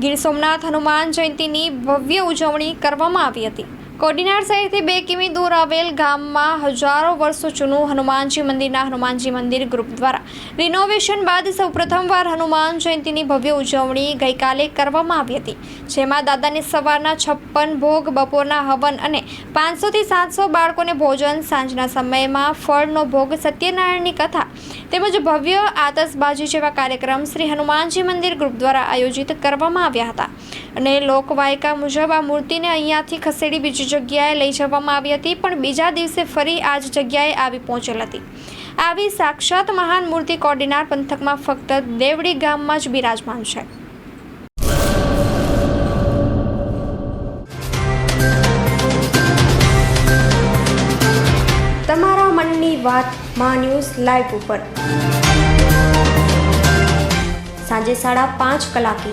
ગીર સોમનાથ હનુમાન જયંતીની ભવ્ય ઉજવણી કરવામાં આવી હતી. કોડીનાર શહેરથી બે કિમી દૂર આવેલ ગામમાં હજારો વર્ષો જૂનું હનુમાનજી મંદિરના હનુમાનજી મંદિર ગ્રુપ દ્વારા રિનોવેશન બાદ સૌપ્રથમવાર હનુમાન જયંતીની ભવ્ય ઉજવણી ગઈકાલે કરવામાં આવી હતી, જેમાં દાદાને સવારના છપ્પન ભોગ, બપોરના હવન અને પાંચસોથી સાતસો બાળકોને ભોજન, સાંજના સમયમાં ફળનો ભોગ, સત્યનારાયણની કથા તેમજ ભવ્ય આતશબાજી જેવા કાર્યક્રમ શ્રી હનુમાનજી મંદિર ગ્રુપ દ્વારા આયોજિત કરવામાં આવ્યા હતા. અને લોકવાયકા મુજબ આ મૂર્તિને અહીંયાથી ખસેડી બીજી જગ્યાએ લઈ જવામાં આવી હતી, પણ બીજા દિવસે ફરી આ જ જગ્યાએ આવી પહોંચેલ હતી. આવી સાક્ષાત મહાન મૂર્તિ કોડીનાર પંથકમાં ફક્ત દેવડી ગામમાં જ બિરાજમાન છે. તમારા મનની વાત મા ન્યૂઝ લાઈવ ઉપર. સાંજે સાડા પાંચ કલાકે.